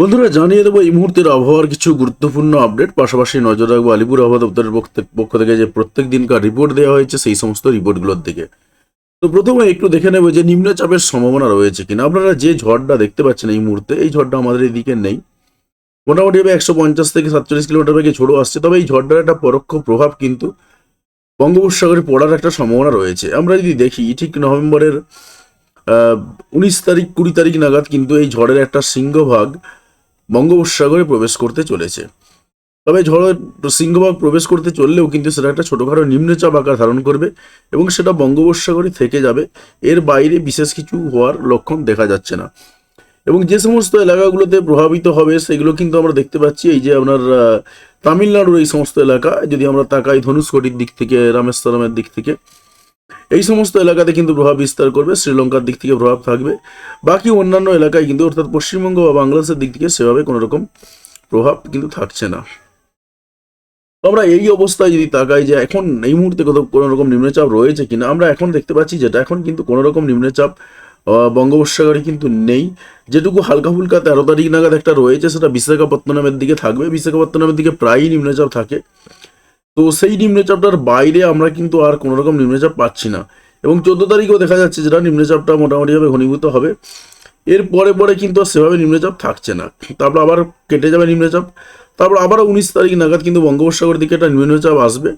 বন্ধুরা, জানিয়ে দেবো এই মুহূর্তের আবহাওয়ার কিছু গুরুত্বপূর্ণ আপডেট। পাশাপাশি নজর রাখব আলিপুর আবহাওয়া দপ্তরের পক্ষ থেকে- যে প্রত্যেক দিনকার রিপোর্ট দেওয়া হয়েছে, সেই সমস্ত রিপোর্টগুলোর দিকে। তো প্রথমে একটু দেখে নেব যে নিম্নচাপের সম্ভাবনা রয়েছে কিনা। আপনারা যে ঝড়টা দেখতে পাচ্ছেন এই মুহূর্তে, এই ঝড়টা আমাদের এদিকে নেই। মোটামুটি ভাবে একশো পঞ্চাশ থেকে সাতচল্লিশ কিলোমিটার বেগে ঝোড়ো আসছে। তবে এই ঝড়টার একটা পরোক্ষ প্রভাব কিন্তু বঙ্গোপসাগরে পড়ার একটা সম্ভাবনা রয়েছে। আমরা যদি দেখি, ঠিক নভেম্বরের উনিশ তারিখ কুড়ি তারিখ নাগাদ কিন্তু এই ঝড়ের একটা সিংহভাগ বঙ্গোপসাগরে প্রবেশ করতে চলেছে। তবে ঝড় সিংহভাগ প্রবেশ করতে চললেও কিন্তু সেটা একটা ছোটোখাটো নিম্নচাপ আকার ধারণ করবে এবং সেটা বঙ্গোপসাগরে থেকে যাবে। এর বাইরে বিশেষ কিছু হওয়ার লক্ষণ দেখা যাচ্ছে না। এবং যে সমস্ত এলাকাগুলোতে প্রভাবিত হবে, সেগুলো কিন্তু আমরা দেখতে পাচ্ছি। এই যে আপনার তামিলনাড়ুর এই সমস্ত এলাকা, যদি আমরা তাকাই ধনুষ্কটির দিক থেকে, রামেশ্বরমের দিক থেকে এই সমস্ত এলাকাতে কিন্তু প্রভাব বিস্তার করবে, শ্রীলঙ্কার দিক থেকে প্রভাব থাকবে। বাকি অন্যান্য এলাকায় কিন্তু, অর্থাৎ পশ্চিমবঙ্গ বা বাংলাদেশের দিক থেকে সেভাবে কোনো রকম প্রভাব কিন্তু থাকছে না। আমরা এই অবস্থায় যদি তাকাই যে এখন এই মুহূর্তে কোথাও কোনো রকম নিম্নচাপ রয়েছে কিনা, আমরা এখন দেখতে পাচ্ছি যেটা, এখন কিন্তু কোনো রকম নিম্নচাপ বঙ্গোপসাগরে কিন্তু নেই। যেটুকু হালকা ফুলকা তেরো তারিখ নাগাদ একটা রয়েছে, সেটা বিশাখাপত্তনমের দিকে থাকবে। বিশাখাপত্তনমের দিকে প্রায়ই নিম্নচাপ থাকে। তো সেই নিম্নচাপটার বাইরে আমরা কিন্তু আর কোনো রকম নিম্নচাপ পাচ্ছি না। এবং চোদ্দ তারিখেও দেখা যাচ্ছে যেটা নিম্নচাপটা মোটামুটিভাবে ঘনীভূত হবে। এর পরে পরে কিন্তু সেভাবে নিম্নচাপ থাকছে না। তারপর আবার কেটে যাবে নিম্নচাপ তারপর আবার উনিশ তারিখ নাগাদ কিন্তু বঙ্গোপসাগরের দিকে একটা নিম্নচাপ আসবে।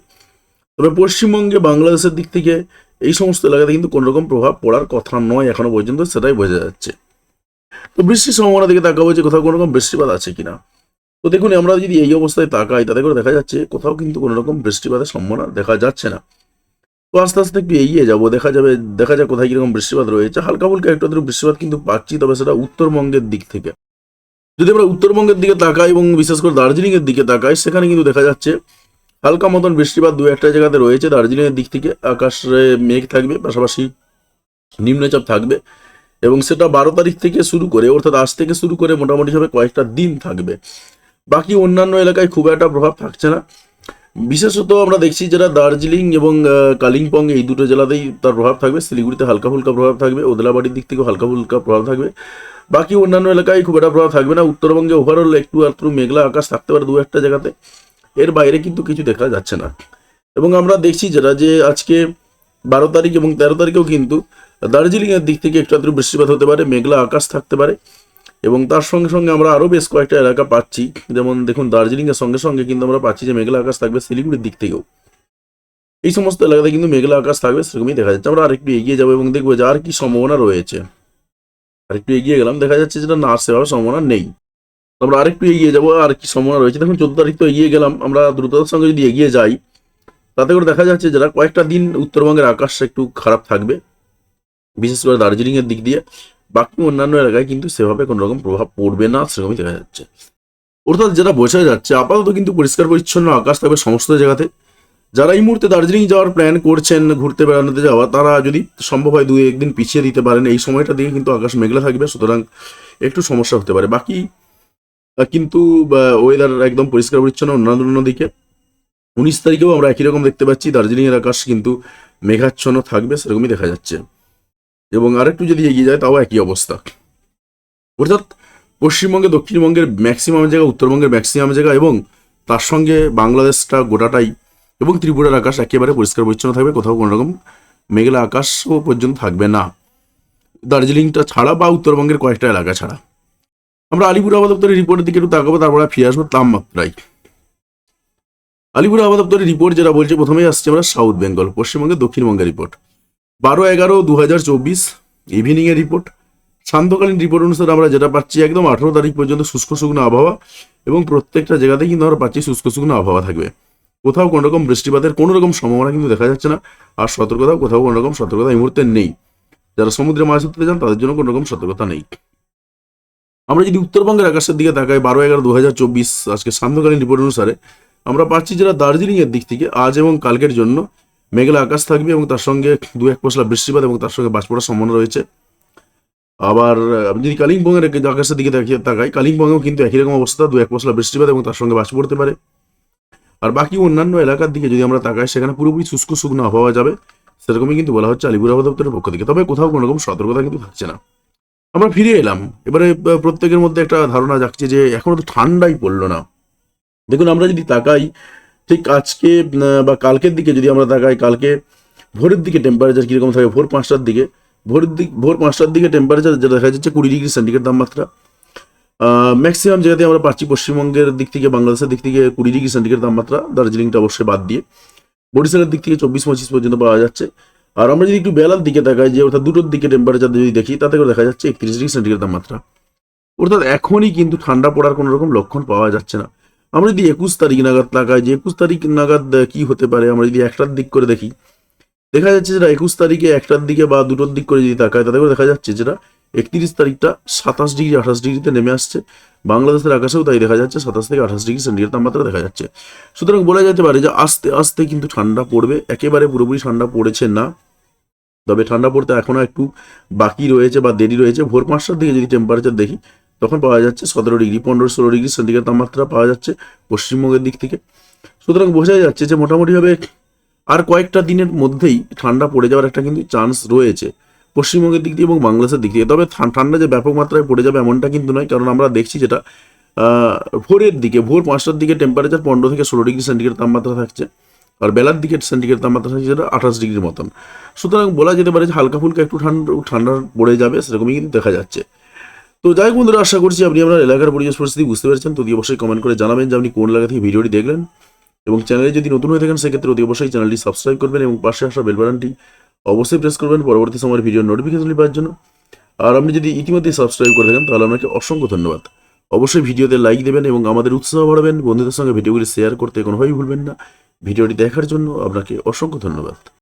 তবে পশ্চিমবঙ্গে বাংলাদেশের দিক থেকে এই সমস্ত এলাকাতে কিন্তু কোনো রকম প্রভাব পড়ার কথা নয় এখনও পর্যন্ত, সেটাই বোঝা যাচ্ছে। তো বৃষ্টির সম্ভাবনা দিকে তাকাবো যে কোথাও কোনো রকম বৃষ্টিপাত আছে কিনা। তো দেখুন, আমরা যদি এই অবস্থায় তাকাই, তাতে করে দেখা যাচ্ছে কোথাও কিন্তু কোনো রকম বৃষ্টিপাতের সম্ভাবনা দেখা যাচ্ছে না। তো আস্তে আস্তে একটু এগিয়ে যাব, দেখা যাবে, দেখা যাক কোথায় কীরকম বৃষ্টিপাত রয়েছে। হালকা ফুলকা একটু বৃষ্টিপাত কিন্তু পাচ্ছি, তবে সেটা উত্তরবঙ্গের দিক থেকে। যদি আমরা উত্তরবঙ্গের দিকে তাকাই এবং বিশেষ করে দার্জিলিং এর দিকে তাকাই, সেখানে কিন্তু দেখা যাচ্ছে হালকা মতন বৃষ্টিপাত দু একটা জায়গাতে রয়েছে। দার্জিলিং এর দিক থেকে আকাশে মেঘ থাকবে, পাশাপাশি নিম্নচাপ থাকবে এবং সেটা বারো তারিখ থেকে শুরু করে, অর্থাৎ আজ থেকে শুরু করে মোটামুটিভাবে কয়েকটা দিন থাকবে। বাকি অন্যান্য এলাকায় খুব একটা প্রভাব থাকছে না। বিশেষত আমরা দেখছি যেটা দার্জিলিং এবং কালিম্পং এই দুটো জেলাতেই তার প্রভাব থাকবে। শিলিগুড়িতে হালকা ফুলকা প্রভাব থাকবে, ওদলাবাড়ির দিক থেকেও হালকা ফুলকা প্রভাব থাকবে। বাকি অন্যান্য এলাকায় খুব একটা প্রভাব থাকবে না। উত্তরবঙ্গে ওভারঅল একটু আধটু মেঘলা আকাশ থাকতে পারে দু একটা জায়গাতে। এর বাইরে কিন্তু কিছু দেখা যাচ্ছে না। এবং আমরা দেখছি যেটা যে আজকে বারো তারিখ এবং তেরো তারিখেও কিন্তু দার্জিলিংয়ের দিক থেকে একটু আধটু বৃষ্টিপাত হতে পারে, মেঘলা আকাশ থাকতে পারে। এবং তার সঙ্গে সঙ্গে আমরা আরও বেশ কয়েকটা এলাকা পাচ্ছি। যেমন দেখুন, দার্জিলিংয়ের সঙ্গে সঙ্গে কিন্তু আমরা পাচ্ছি যে, মেঘলা আকাশ থাকবে শিলিগুড়ির দিক থেকেও। এই সমস্ত এলাকাতে কিন্তু মেঘলা আকাশ থাকবে সেরকমই দেখা যাচ্ছে। আমরা আরেকটু এগিয়ে যাব এবং দেখব যে, আর কি সম্ভাবনা রয়েছে। আরেকটু এগিয়ে গেলাম, দেখা যাচ্ছে যেটা না সেভাবে সম্ভাবনা নেই। আমরা আরেকটু এগিয়ে যাব, আর কি সম্ভাবনা রয়েছে। দেখুন, চোদ্দ তারিখ তো এগিয়ে গেলাম। আমরা দ্রুততার সঙ্গে যদি এগিয়ে যাই, তাতে করে দেখা যাচ্ছে যারা কয়েকটা দিন উত্তরবঙ্গের আকাশটা একটু খারাপ থাকবে, বিশেষ করে দার্জিলিংয়ের দিক দিয়ে। বাকি অন্যান্য এলাকায় কিন্তু সেভাবে কোনো রকম প্রভাব পড়বে না, সেরকমই দেখা যাচ্ছে। অর্থাৎ যেটা বোঝা যাচ্ছে, আপাতত কিন্তু পরিষ্কার পরিচ্ছন্ন আকাশ থাকবে সমস্ত জায়গাতে। যারা এই মুহূর্তে দার্জিলিং যাওয়ার প্ল্যান করছেন, ঘুরতে বেড়ানোতে যাওয়া, তারা যদি সম্ভব হয় দুই একদিন পিছিয়ে দিতে পারেন, এই সময়টা দিয়ে কিন্তু আকাশ মেঘলা থাকবে, সুতরাং একটু সমস্যা হতে পারে। বাকি কিন্তু ওয়েদার একদম পরিষ্কার পরিচ্ছন্ন অন্যান্য অন্য দিকে। উনিশ তারিখেও আমরা একই রকম দেখতে পাচ্ছি, দার্জিলিংয়ের আকাশ কিন্তু মেঘাচ্ছন্ন থাকবে, সেরকমই দেখা যাচ্ছে। এবং আরেকটু যদি এগিয়ে যায়, তাও একই অবস্থা। অর্থাৎ পশ্চিমবঙ্গে, দক্ষিণবঙ্গের ম্যাক্সিমাম জায়গা, উত্তরবঙ্গের ম্যাক্সিমাম জায়গা এবং তার সঙ্গে বাংলাদেশটা গোটাটাই এবং ত্রিপুরার আকাশ একেবারে পরিষ্কার পরিচ্ছন্ন থাকবে, কোথাও কোনো রকম মেঘলা আকাশও পর্যন্ত থাকবে না। দার্জিলিংটা ছাড়া বা উত্তরবঙ্গের কয়েকটা এলাকা ছাড়া। আমরা আলিপুর আবহাওয়া দপ্তরের রিপোর্টের দিকে একটু তাকাবো, তারপরে ফিরে আসব তাপমাত্রায়। আলিপুর আবহাওয়া দপ্তরের রিপোর্ট যেটা বলছে, প্রথমেই আসছে আমরা সাউথ বেঙ্গল, পশ্চিমবঙ্গের দক্ষিণবঙ্গের রিপোর্ট। বারো এগারো দু হাজার চব্বিশ ইভিনিংয়ের রিপোর্ট শান্তকালীন রিপোর্ট অনুসারে আমরা যেটা পাচ্ছি, একদম আঠেরো তারিখ পর্যন্ত শুষ্ক শুকনো আবহাওয়া এবং প্রত্যেকটা জায়গাতেই কিন্তু আমরা পাচ্ছি শুষ্ক শুকনো আবহাওয়া থাকবে। কোথাও কোনো রকম বৃষ্টিপাতের কোনো রকম সম্ভাবনা কিন্তু দেখা যাচ্ছে না, আর সতর্কতাও কোথাও কোনো রকম সতর্কতা এই মুহূর্তে নেই। যারা সমুদ্রে মাছ ধরতে যান, তাদের জন্য কোনো রকম সতর্কতা নেই। আমরা যদি উত্তরবঙ্গের আকাশের দিকে তাকাই, বারো এগারো দু হাজার চব্বিশ, আজকে সান্ধ্যকালীন রিপোর্ট অনুসারে আমরা পাচ্ছি যেটা দার্জিলিংয়ের দিক থেকে আজ এবং কালকের জন্য মেঘলা আকাশ থাকবে এবং তার সঙ্গে দু এক পশলা বৃষ্টিপাত এবং তার সঙ্গে বাজ পড়ার সম্ভাবনা রয়েছে। আবার আমি যদি কালিম্পংয়ের আকাশের দিকে তাকিয়ে তাকাই, কালিম্পংয়েও কিন্তু একই রকম অবস্থা, দু এক পশলা বৃষ্টিপাত এবং তার সঙ্গে বাজ পড়তে পারে। আর বাকি অন্যান্য এলাকার দিকে যদি আমরা তাকাই, সেখানে পুরোপুরি শুষ্ক শুকনো আবহাওয়া যাবে। সেরকমই কিন্তু বলা হচ্ছে আলিপুর আবহাওয়া দপ্তরের পক্ষ থেকে। তবে কোথাও কোনো রকম সতর্কতা কিন্তু থাকছে না। আমরা ফিরে এলাম। এবারে প্রত্যেকের মধ্যে একটা ধারণা যাচ্ছে যে এখনও তো ঠান্ডাই পড়ল না। দেখুন, আমরা যদি তাকাই ঠিক আজকে বা কালকের দিকে যদি আমরা তাকাই, কালকে ভোরের দিকে টেম্পারেচার কীরকম থাকে? ভোর পাঁচটার দিকে। ভোরের দিক, ভোর পাঁচটার দিকে টেম্পারেচার যেটা দেখা যাচ্ছে কুড়ি ডিগ্রি সেন্টিগ্রেড তাপমাত্রা। ম্যাক্সিমাম জায়গাতে আমরা পাচ্ছি পশ্চিমবঙ্গের দিক থেকে, বাংলাদেশের দিক থেকে কুড়ি ডিগ্রি সেন্টিগ্রেড তাপমাত্রা। দার্জিলিংটা অবশ্যই বাদ দিয়ে। বরিশালের দিক থেকে চব্বিশ পঁচিশ পর্যন্ত পাওয়া যাচ্ছে। আর আমরা যদি একটু বেলার দিকে তাকাই, যে অর্থাৎ দুটোর দিকে টেম্পারেচার যদি দেখি, তাতে করে দেখা যাচ্ছে একত্রিশ ডিগ্রি সেন্টিগ্রেড তাপমাত্রা। অর্থাৎ এখনই কিন্তু ঠান্ডা পড়ার কোনো রকম লক্ষণ পাওয়া যাচ্ছে না। আমরা যদি একুশ তারিখ নাগাদ তাকাই যে একুশ তারিখ নাগাদ কি হতে পারে? আমরা যদি একটার দিক করে দেখি, দেখা যাচ্ছে যেটা একুশ তারিখে একটার দিকে বা দুটোর দিক করে যদি তাকায়, তাতে করে দেখা যাচ্ছে যেটা একত্রিশ তারিখটা সাতাশ ডিগ্রি, আঠাশ ডিগ্রিতে নেমে আসছে। বাংলাদেশের আকাশেও তাই দেখা যাচ্ছে, সাতাশ থেকে আঠাশ ডিগ্রি সেন্টিগ্রেড তাপমাত্রা দেখা যাচ্ছে। সুতরাং বলা যেতে পারে যে আস্তে আস্তে কিন্তু ঠান্ডা পড়বে, একেবারে পুরোপুরি ঠান্ডা পড়েছে না। তবে ঠান্ডা পড়তে এখনও একটু বাকি রয়েছে বা দেরি রয়েছে। ভোর পাঁচটার দিকে যদি টেম্পারেচার দেখি তখন পাওয়া যাচ্ছে সতেরো ডিগ্রি, পনেরো, ষোলো ডিগ্রি সেন্টিগ্রেড তাপমাত্রা পাওয়া যাচ্ছে পশ্চিমবঙ্গের দিক থেকে। সুতরাং বোঝা যাচ্ছে যে মোটামুটিভাবে আর কয়েকটা দিনের মধ্যেই ঠান্ডা পড়ে যাওয়ার একটা কিন্তু চান্স রয়েছে পশ্চিমবঙ্গের দিক দিয়ে এবং বাংলাদেশের দিক দিয়ে। তবে ঠান্ডা যে ব্যাপক মাত্রায় পড়ে যাবে এমনটা কিন্তু নয়, কারণ আমরা দেখছি যেটা ভোরের দিকে, ভোর পাঁচটার দিকে টেম্পারেচার পনেরো থেকে ষোলো ডিগ্রি সেন্টিগ্রেড তাপমাত্রা থাকছে আর বেলার দিকে সেন্টিগ্রেড তাপমাত্রা থাকছে যেটা আঠাশ ডিগ্রির মতন। সুতরাং বলা যেতে পারে যে হালকা ফুলকা একটু ঠান্ডা ঠান্ডা পড়ে যাবে, সেরকমই কিন্তু দেখা যাচ্ছে। তো যাই বন্ধুরা, আশা করছি আপনি আপনার এলাকার পরিবেশ পরিস্থিতি বুঝতে পেরেছেন। তো অতি অবশ্যই কমেন্ট করে জানাবেন যে আপনি কোন এলাকা থেকে ভিডিওটি দেখলেন। এবং চ্যানেলে যদি নতুন হয়ে থাকেন, সেক্ষেত্রে অতি অবশ্যই চ্যানেলটি সাবস্ক্রাইব করবেন এবং পাশে আসা বেলবাটনটি অবশ্যই প্রেস করবেন পরবর্তী সময়ের ভিডিওর নোটিফিকেশন পাওয়ার জন্য। আর আপনি যদি ইতিমধ্যে সাবস্ক্রাইব করে থাকেন, তাহলে আপনাকে অসংখ্য ধন্যবাদ। অবশ্যই ভিডিওতে লাইক দেবেন এবং আমাদের উৎসাহ বাড়াবেন। বন্ধুদের সঙ্গে ভিডিওগুলি শেয়ার করতে কোনোভাবেই ভুলবেন না। ভিডিওটি দেখার জন্য আপনাকে অসংখ্য ধন্যবাদ।